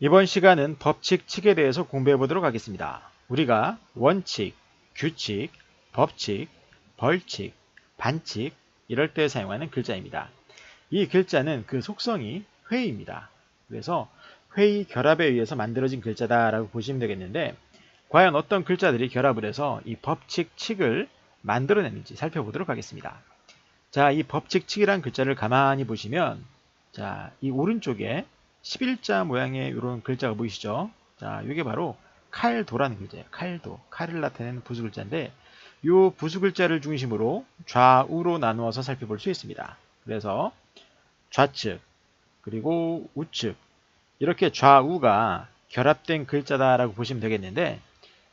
이번 시간은 법칙 칙에 대해서 공부해 보도록 하겠습니다. 우리가 원칙, 규칙, 법칙, 벌칙, 반칙 이럴 때 사용하는 글자입니다. 이 글자는 그 속성이 회의입니다. 그래서 회의 결합에 의해서 만들어진 글자다라고 보시면 되겠는데 과연 어떤 글자들이 결합을 해서 이 법칙 칙을 만들어내는지 살펴보도록 하겠습니다. 자, 이 법칙 칙이란 글자를 가만히 보시면 자, 이 오른쪽에 11자 모양의 이런 글자가 보이시죠? 자, 이게 바로 칼도라는 글자예요. 칼도. 칼을 나타내는 부수 글자인데 이 부수 글자를 중심으로 좌우로 나누어서 살펴볼 수 있습니다. 그래서 좌측 그리고 우측 이렇게 좌우가 결합된 글자다라고 보시면 되겠는데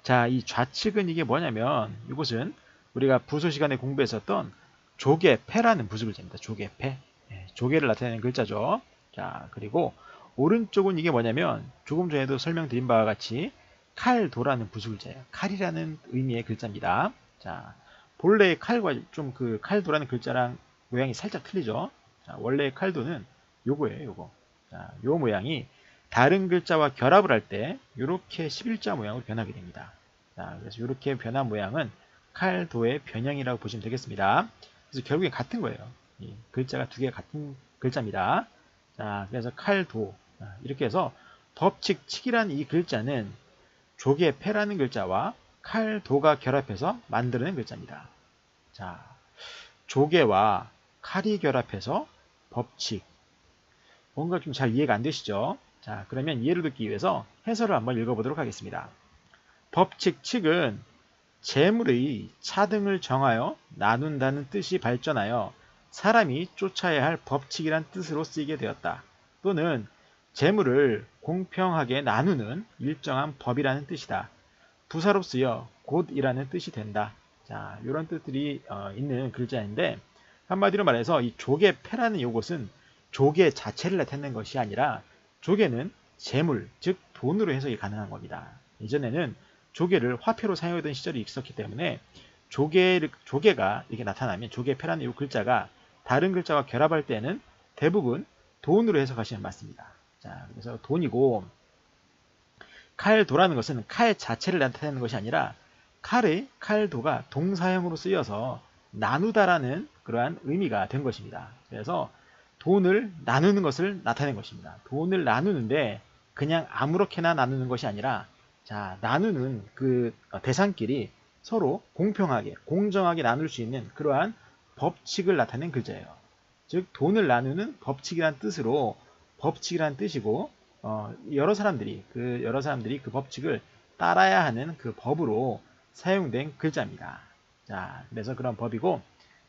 자, 이 좌측은 이게 뭐냐면 이것은 우리가 부수 시간에 공부했었던 조개패라는 부수 글자입니다. 조개패. 예, 조개를 나타내는 글자죠. 자, 그리고 오른쪽은 이게 뭐냐면 조금 전에도 설명드린 바와 같이 칼도라는 부수글자예요. 칼이라는 의미의 글자입니다. 자, 본래의 칼과 좀 그 칼도라는 글자랑 모양이 살짝 틀리죠. 자, 원래의 칼도는 요거예요, 요거. 자, 요 모양이 다른 글자와 결합을 할 때 이렇게 11자 모양으로 변하게 됩니다. 자, 그래서 이렇게 변한 모양은 칼도의 변형이라고 보시면 되겠습니다. 그래서 결국에 같은 거예요. 글자가 두개 같은 글자입니다. 자, 그래서 칼도 이렇게 해서 법칙 칙이라는 이 글자는 조개 패라는 글자와 칼 도가 결합해서 만들어낸 글자입니다. 자, 조개와 칼이 결합해서 법칙. 뭔가 좀 잘 이해가 안 되시죠? 자, 그러면 이해를 듣기 위해서 해설을 한번 읽어보도록 하겠습니다. 법칙 칙은 재물의 차등을 정하여 나눈다는 뜻이 발전하여 사람이 쫓아야 할 법칙이란 뜻으로 쓰이게 되었다. 또는 재물을 공평하게 나누는 일정한 법이라는 뜻이다. 부사로 쓰여 곧이라는 뜻이 된다. 자, 이런 뜻들이 어, 있는 글자인데 한마디로 말해서 이 조개 패라는 이것은 조개 자체를 나타내는 것이 아니라 조개는 재물, 즉 돈으로 해석이 가능한 겁니다. 예전에는 조개를 화폐로 사용하던 시절이 있었기 때문에 조개, 조개가 이렇게 나타나면 조개 패라는 이 글자가 다른 글자와 결합할 때는 대부분 돈으로 해석하시면 맞습니다. 자, 그래서 돈이고 칼도라는 것은 칼 자체를 나타내는 것이 아니라 칼의 칼도가 동사형으로 쓰여서 나누다라는 그러한 의미가 된 것입니다. 그래서 돈을 나누는 것을 나타낸 것입니다. 돈을 나누는데 그냥 아무렇게나 나누는 것이 아니라 자, 나누는 그 대상끼리 서로 공평하게, 공정하게 나눌 수 있는 그러한 법칙을 나타낸 글자예요. 즉, 돈을 나누는 법칙이란 뜻으로 법칙이란 뜻이고 어, 여러 사람들이 그 여러 사람들이 그 법칙을 따라야 하는 그 법으로 사용된 글자입니다. 자, 그래서 그런 법이고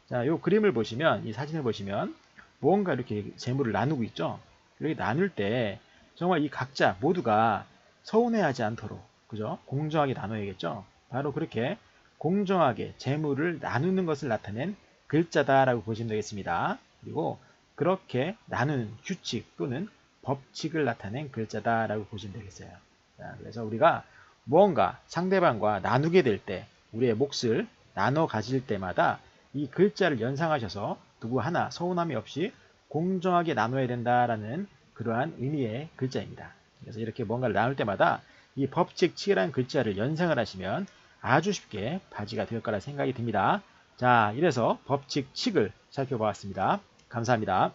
자, 요 그림을 보시면 이 사진을 보시면 무언가 이렇게 재물을 나누고 있죠. 이렇게 나눌 때 정말 이 각자 모두가 서운해하지 않도록 그죠? 공정하게 나눠야겠죠. 바로 그렇게 공정하게 재물을 나누는 것을 나타낸 글자다라고 보시면 되겠습니다. 그리고 그렇게 나누는 규칙 또는 법칙을 나타낸 글자다라고 보시면 되겠어요. 자, 그래서 우리가 무언가 상대방과 나누게 될 때 우리의 몫을 나눠 가질 때마다 이 글자를 연상하셔서 누구 하나 서운함이 없이 공정하게 나눠야 된다라는 그러한 의미의 글자입니다. 그래서 이렇게 뭔가를 나눌 때마다 이 법칙 칙이라는 글자를 연상을 하시면 아주 쉽게 바지가 될 거라 생각이 듭니다. 자, 이래서 법칙 칙을 살펴보았습니다. 감사합니다.